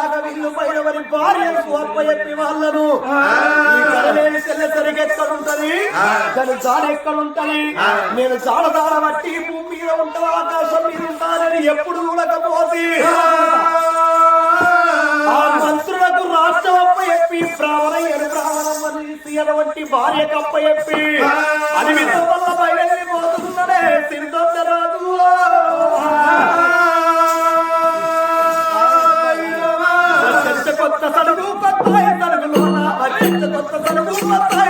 నేనెక్కరాక వీళ్ళు పైన వారి భార్యకు అప్ప చెప్పి వాళ్ళను ఈ కడలేని తెల్లసరిగా ఎక్కడుంటది దాని జాడ ఎక్కడుంటది నేను జాడ జాడ బట్టి భూమి మీద ఉంటా ఆకాశం మీద ఉంటానని ఎప్పుడు చూడకపోతే. ఆ. మంత్రులకు రాష్ట్రం అప్ప చెప్పి బ్రాహ్మణ బ్రాహ్మణం వంటి భార్య కప్ప చెప్పి అది వల్ల బయలుదేరి పోతున్నాడే సిరిదొద్ద వచ్చే కొత్త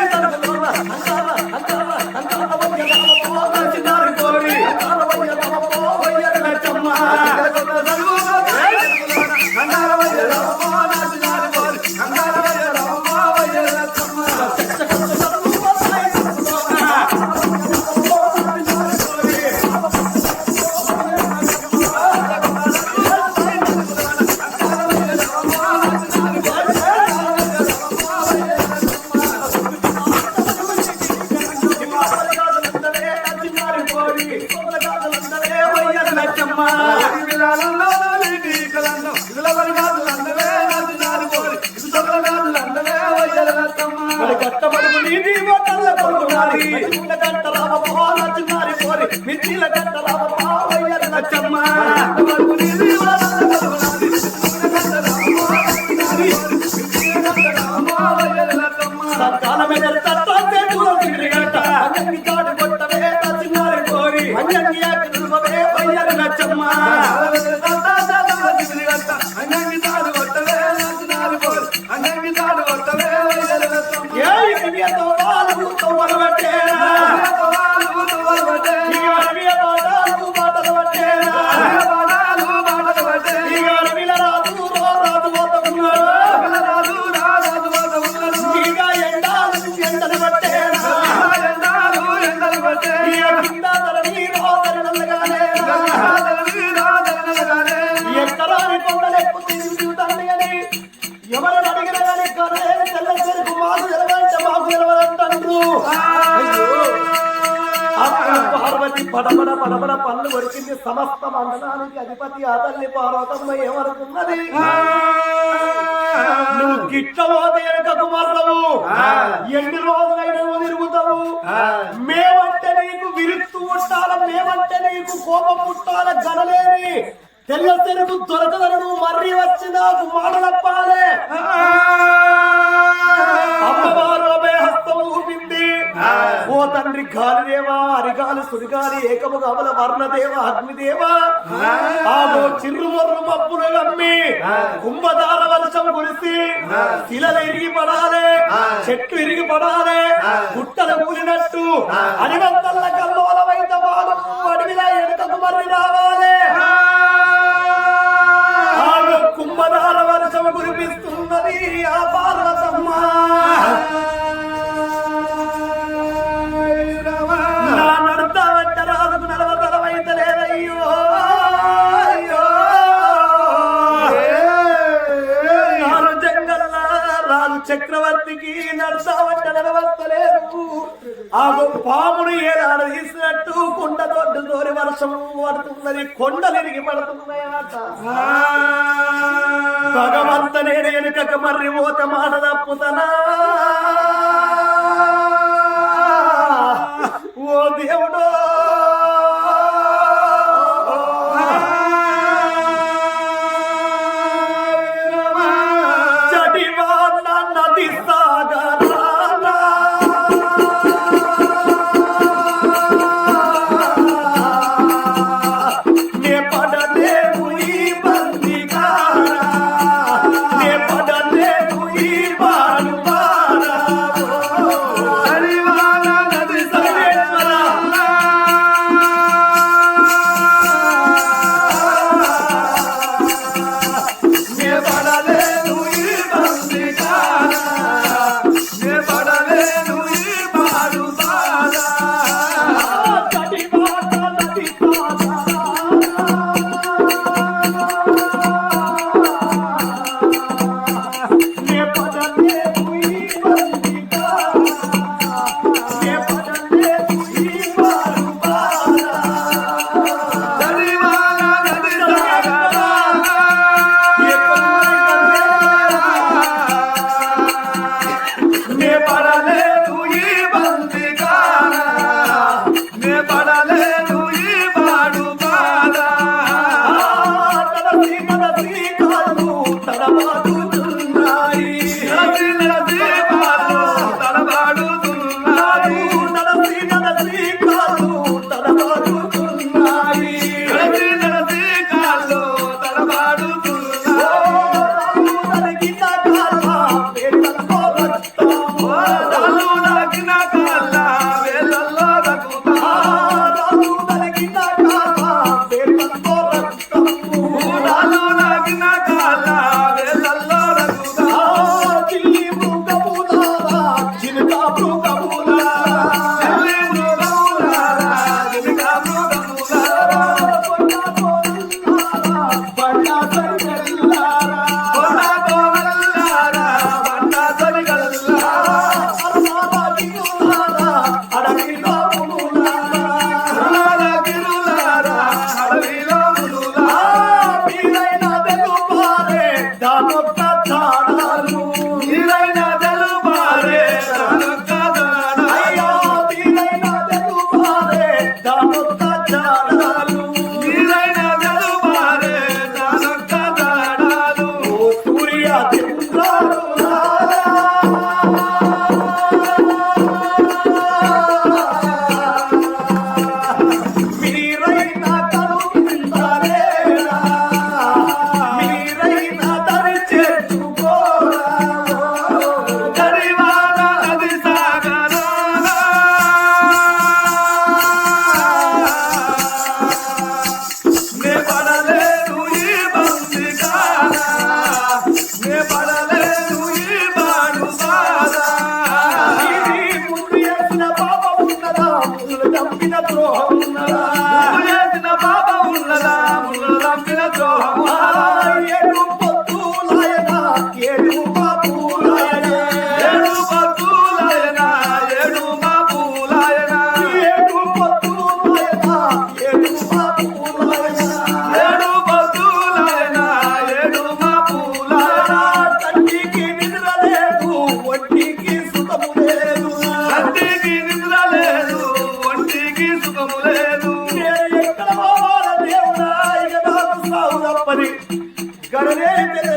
వరికింది సమస్త మండలానికి అధిపతి ఆ తల్లి పార్వతమ్మ ఏమనుకున్నది? నువ్వు గిట్ల పోతే వెనకకు మర్రవు ఎన్ని రోజులైనా నువ్వు తిరుగుతావు. మేమంటే నీకు విరుత్తు పుట్టాల మేమంటే నీకు కోపం పుట్టాల గడలేని తెల్ల తెరుగు దొరకదను మర్రి వచ్చి నాకు మాటలప్పాలే. అరిగాలి సుడిగాలి ఏకము గమల వర్ణదేవ అగ్నిదేవ. ఆగో చిర్రు మొర్రు మప్పులు గమ్మి కుంభధార వర్షం కురిసి శిలలు ఇరిగి పడాలే చెట్టు ఇరిగి పడాలే గుట్టలు కూలినట్టు అడివంతల్ల కల్లోలమైత వాడు అడవిలా ఎడకకు మర్రి రావాలే చక్రవర్తికి నడత వెంట నడవస్తలేదు ఆ పామును ఏడాడు తీసినట్టు కొండ దొడ్డు దోరి వర్షం పడుతున్నది. కొండలిరిగి పడుతున్నాయట భగవంత నేను వెనుకక మర్రి పోత మాట తప్పుతనా? ఓ దేవుడో! paralelo.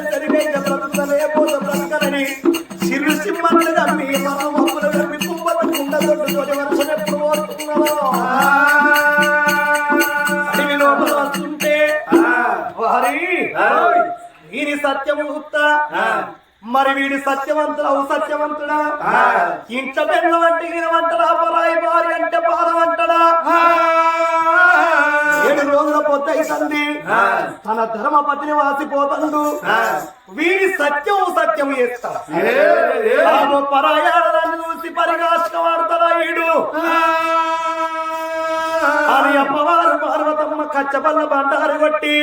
సరిగే బ్రతుకుతలే పోత సిరు మన ఎప్పుడు పోతున్నారో అడవి లోపల వస్తుంటే వారి వీరి సత్యము గుప్తా. మరి వీడి సత్యవంతుడు సత్యవంతుడా? ఇంట పెన్ను వంటి వంటడా పరాయి భార్య అంటే పాదవంటడా ఏడు రోజుల పొద్దైతుంది తన ధర్మపతిని వాసిపోతండు వీడి సత్యం సత్యం చేస్తా. పరాయాలను చూసి పరిగాష్టమాడతారా ఈడు. అని అమ్మవారు పార్వతమ్మ బండారు కొట్టి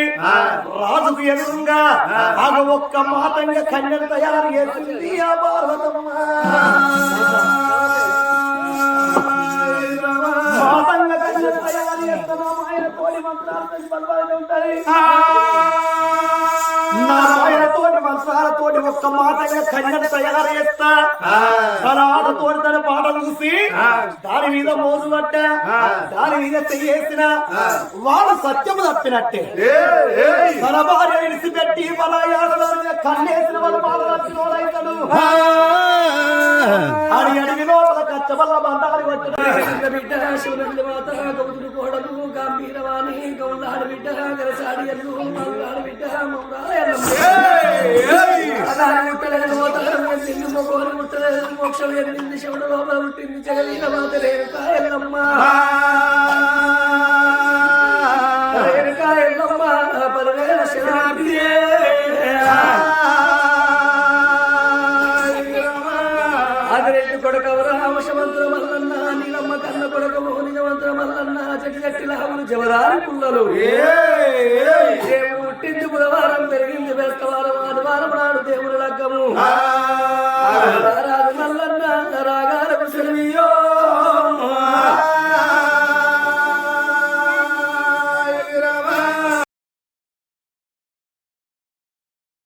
రాజుకు ఎదురుగా ఆగ ఒక్క మాతంగా కన్యను తయారు చేసింది ఆ పార్వతమ్మ. తోడి మంత్రాలు ఉంటాయి. నా తోటి మంత్రాలతోటి ఒక్క మాటగా కన్యను తయారు చేస్తా. ఆటతోటి తన పాటలు చూసి దాని మీద మోజు పట్ట దాని మీద వాడు సత్యము తప్పినట్టే. తన భార్య విడిచిపెట్టి మన కన్నేసిన వాళ్ళ బాధ నచ్చినోడైతాడు అని అడిగి లోపల కచ్చబల్ల బండారు వచ్చిన బిడ్డ శివనంద మాత గౌతుడు కోడలు గంభీరవాణి గౌలాడు బిడ్డ గరసాడి అల్లు బిడ్డ మోక్షం ఎన్నింది శివుడు లోపల పుట్టింది జగలీల మాత రేణుకాయలమ్మ. దారి పుల్లలు పుట్టింది బుధవారం పెరిగింది బెస్తవారం ఆదివారం నాడు దేవుని లగ్గము.